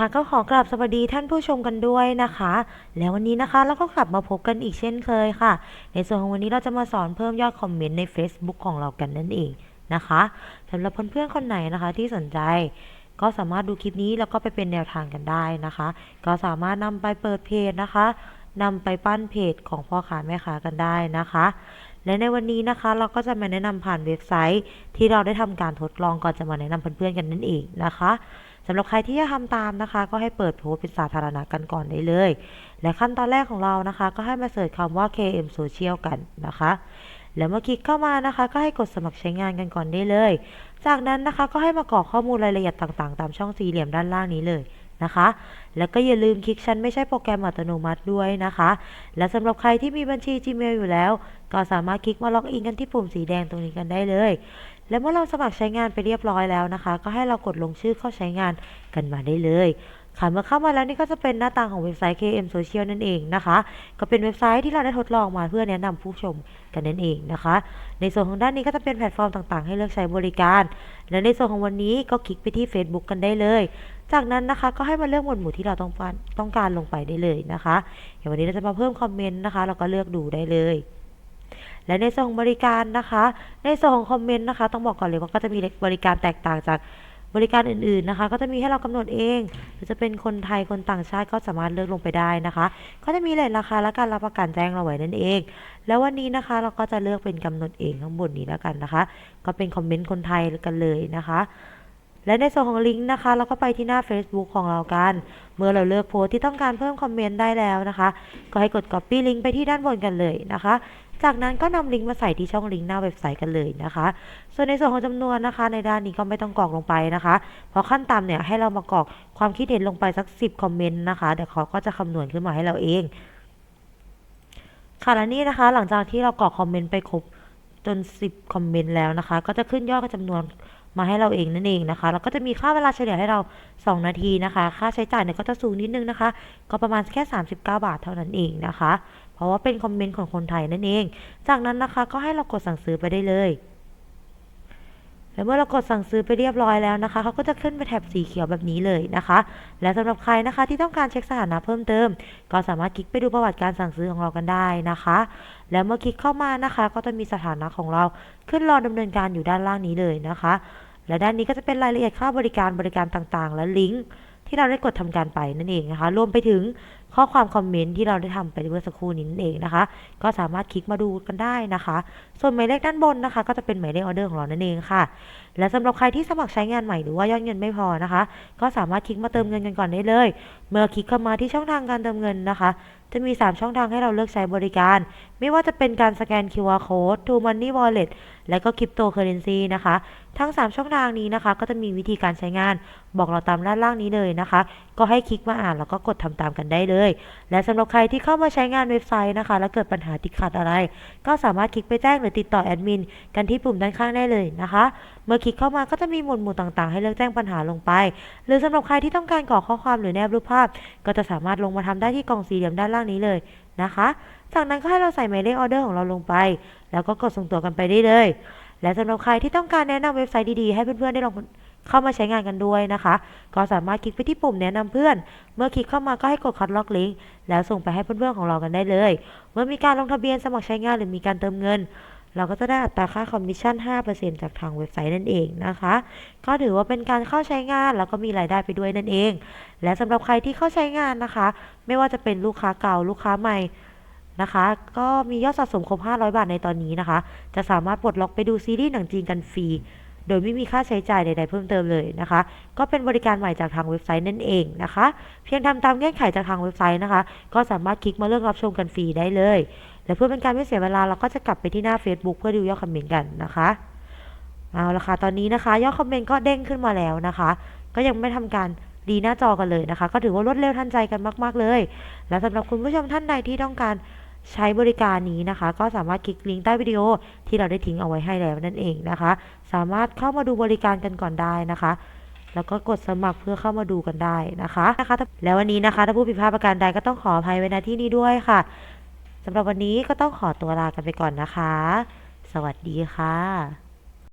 คะก็ขอกราบสวัสดีท่านผู้ชมกันด้วยนะคะ แล้ววันนี้นะคะเราก็กลับมาพบกันอีกเช่นเคยค่ะ ในส่วนของวันนี้เราจะมาสอนเพิ่มยอดคอมเมนต์ใน Facebook ของเรากันนั่นเองนะคะสำหรับเพื่อนๆคนไหนนะคะที่สนใจ ก็สามารถดูคลิปนี้แล้วก็ไปเป็นแนวทางกันได้นะคะ ก็สามารถนำไปเปิดเพจนะคะนำไปปั้นเพจของพ่อค้าแม่ค้ากันได้นะคะและในวันนี้นะคะเราก็จะมาแนะนำผ่านเว็บไซต์ที่เราได้ทำการทดลองก่อนจะมาแนะนำเพื่อนๆกันนั่นเองนะคะ สำหรับใครที่จะทำตามนะคะ ก็ให้เปิดโพสเป็นสาธารณะกันก่อนได้เลย และขั้นตอนแรกของเรานะคะ ก็ให้มาเสิร์ชคำว่า KM Social กันนะคะแล้วเมื่อคลิกเข้ามานะคะ ก็ให้กดสมัครใช้งานกันก่อนได้เลย จากนั้นนะคะก็ให้มากรอกข้อมูลรายละเอียดต่างๆ ตามช่องสี่เหลี่ยมด้านล่างนี้เลยนะคะ แล้วก็อย่าลืมคลิกฉันไม่ใช่โปรแกรมอัตโนมัติด้วยนะคะ และสำหรับใครที่มีบัญชี Gmail อยู่แล้ว ก็สามารถคลิกมาล็อกอินกันที่ปุ่มสีแดงตรงนี้กันได้เลย และเมื่อเราสมัครใช้งานไปเรียบร้อยแล้วนะคะ ก็ให้เรากดลงชื่อเข้าใช้งานกันมาได้เลยค่ะเมื่อเข้ามาแล้วนี่ก็จะเป็นหน้าต่างของเว็บไซต์ KM Social นั่นเองนะคะ ก็เป็นเว็บไซต์ที่เราได้ทดลองมาเพื่อแนะนำผู้ชมกันนั่นเองนะคะ ในส่วนของด้านนี้ก็จะเป็นแพลตฟอร์มต่างๆ ให้เลือกใช้บริการ และในส่วนของวันนี้ก็คลิกไปที่ Facebook กันได้เลย จากนั้นนะคะก็ให้มาเลือกหมวดหมู่ที่เราต้องการต้องการลงไปได้เลยนะคะอย่างวันนี้เราจะมาเพิ่มคอมเมนต์นะคะ เราก็เลือกดูได้เลย และในส่วนของบริการนะคะ ในส่วนของคอมเมนต์นะคะ ต้องบอกก่อนเลยว่าก็จะมีบริการแตกต่างจากบริการอื่นๆนะคะ ก็จะมีให้เรากำหนดเองหรือจะเป็นคนไทยคนต่างชาติก็สามารถเลือกลงไปได้นะคะ ก็จะมีเลทราคาและการรับประกันแจ้งเราไว้นั่นเอง แล้ววันนี้นะคะเราก็จะเลือกเป็นกำหนดเองข้างบนนี้แล้วกันนะคะ ก็เป็นคอมเมนต์คนไทยกันเลยนะคะ และในส่วนของลิงก์นะคะ เราก็ไปที่หน้า Facebook ของเรากัน เมื่อเราเลือกโพสที่ต้องการเพิ่มคอมเมนต์ได้แล้วนะคะ ก็ให้กด Copy ลิงก์ไปที่ด้านบนกันเลยนะคะ จากนั้นก็นำลิงก์มาใส่ที่ช่องลิงก์หน้าเว็บไซต์กันเลยนะคะ ส่วนในส่วนของจำนวนนะคะ ในด้านนี้ก็ไม่ต้องกรอกลงไปนะคะ เพราะขั้นต่ำเนี่ยให้เรามากรอกความคิดเห็นลงไปสัก 10 คอมเมนต์นะคะ เดี๋ยวเขาก็จะคำนวณขึ้นมาให้เราเอง ค่ะและนี่นะคะ หลังจากที่เรากรอกคอมเมนต์ไปครบจน 10 คอมเมนต์แล้วนะคะ ก็จะขึ้นยอดจำนวน มาให้เราเองนั่นเองนะคะ แล้วก็จะมีค่าเวลาเฉลี่ยให้เรา 2 นาทีนะคะ ค่าใช้จ่ายเนี่ยก็จะสูงนิดนึงนะคะ ก็ประมาณแค่ 39 บาทเท่านั้นเองนะคะ เพราะว่าเป็นคอมเมนต์ของคนไทยนั่นเอง จากนั้นนะคะก็ให้เรากดสั่งซื้อไปได้เลย และเมื่อเรากดสั่งซื้อไปเรียบร้อยแล้วนะคะเขาก็จะขึ้นไปแถบสีเขียวแบบนี้เลยนะคะ และสำหรับใครนะคะที่ต้องการเช็คสถานะเพิ่มเติม ก็สามารถคลิกไปดูประวัติการสั่งซื้อของเรากันได้นะคะ แล้วเมื่อคลิกเข้ามานะคะ ก็จะมีสถานะของเราขึ้นรอดำเนินการอยู่ด้านล่างนี้เลยนะคะ และด้านนี้ก็จะเป็นรายละเอียดค่าบริการบริการต่างๆ และลิงก์ที่เราได้กดทำการไปนั่นเองนะคะ รวมไปถึงข้อความคอมเมนต์ที่เราได้ทำไปเมื่อสักครู่นี้นั่นเองนะคะ ก็สามารถคลิกมาดูกันได้นะคะ ส่วนหมายเลขด้านบนนะคะ ก็จะเป็นหมายเลขออเดอร์ของเรานั่นเองค่ะ และสำหรับใครที่สมัครใช้งานใหม่หรือว่ายอดเงินไม่พอนะคะ ก็สามารถคลิกมาเติมเงินกันก่อนได้เลย เมื่อคลิกเข้ามาที่ช่องทางการเติมเงินนะคะ จะมี 3 ช่องทางให้เราเลือกใช้บริการ ไม่ว่าจะเป็นการสแกน QR Code To Money Wallet และก็ Cryptocurrency นะคะ ทั้ง 3 ช่องทางนี้นะคะ ก็จะมีวิธีการใช้งาน บอกเราตามด้านล่างนี้เลยนะคะ ก็ให้คลิกมาอ่านแล้วก็กดทำตามกันได้เลยและสำหรับใครที่เข้ามาใช้งานเว็บไซต์นะคะ แล้วเกิดปัญหาติดขัดอะไร ก็สามารถคลิกไปแจ้งหรือติดต่อแอดมินกันที่ปุ่มด้านข้างได้เลยนะคะ เมื่อคลิกเข้ามาก็จะมีหมวดหมู่ต่างๆ ให้เลือกแจ้งปัญหาลงไป หรือสำหรับใครที่ต้องการกรอกข้อความหรือแนบรูปภาพ ก็จะสามารถลงมาทำได้ที่กล่องสี่เหลี่ยมด้านล่างนี้เลยนะคะ จากนั้นก็ให้เราใส่หมายเลขออเดอร์ของเราลงไป แล้วก็กดส่งตัวกันไปได้เลย และสำหรับใครที่ต้องการแนะนำเว็บไซต์ดีๆให้เพื่อนๆได้ลอง เข้ามาใช้งานกันด้วยนะคะ ก็สามารถคลิกไปที่ปุ่มแนะนำเพื่อน เมื่อคลิกเข้ามาก็ให้กดคัดล็อกลิงก์แล้วส่งไปให้เพื่อนๆของเรากันได้เลย เมื่อมีการลงทะเบียนสมัครใช้งานหรือมีการเติมเงิน เราก็จะได้อัตราค่าคอมมิชชั่น 5%จากทางเว็บไซต์นั่นเองนะคะ ก็ถือว่าเป็นการเข้าใช้งานแล้วก็มีรายได้ไปด้วยนั่นเอง และสำหรับใครที่เข้าใช้งานนะคะ ไม่ว่าจะเป็นลูกค้าเก่าลูกค้าใหม่นะคะก็มียอดสะสมครบ 500 บาทในตอนนี้นะคะ จะสามารถปลดล็อกไปดูซีรีส์หนังจีนกันฟรี โดยไม่มีค่าใช้จ่ายใดๆเพิ่มเติมเลยนะคะ ก็เป็นบริการใหม่จากทางเว็บไซต์นั่นเองนะคะ เพียงทำตามเงื่อนไขจากทางเว็บไซต์นะคะ ก็สามารถคลิกมาเลือกรับชมกันฟรีได้เลย และเพื่อเป็นการไม่เสียเวลาเราก็จะกลับไปที่หน้า Facebook เพื่อดูยอดคอมเมนต์กันนะคะเอาละค่ะตอนนี้นะคะยอดคอมเมนต์ก็เด้งขึ้นมาแล้วนะคะ ก็ยังไม่ทำการรีหน้าจอกันเลยนะคะ ก็ถือว่ารวดเร็วทันใจกันมาก ๆ เลย และสำหรับคุณผู้ชมท่านใดที่ต้องการ ใช้บริการนี้นะคะ ก็สามารถคลิกลิงก์ใต้วิดีโอที่เราได้ทิ้งเอาไว้ให้แล้วนั่นเองนะคะ สามารถเข้ามาดูบริการกันก่อนได้นะคะแล้วก็กดสมัครเพื่อเข้ามาดูกันได้นะคะนะคะ แล้ววันนี้นะคะ ถ้าผู้ผิดพลาดประการใดก็ต้องขออภัยไว้ณที่นี้ด้วยค่ะสำหรับวันนี้ก็ต้องขอตัวลากันไปก่อนนะคะ สวัสดีค่ะ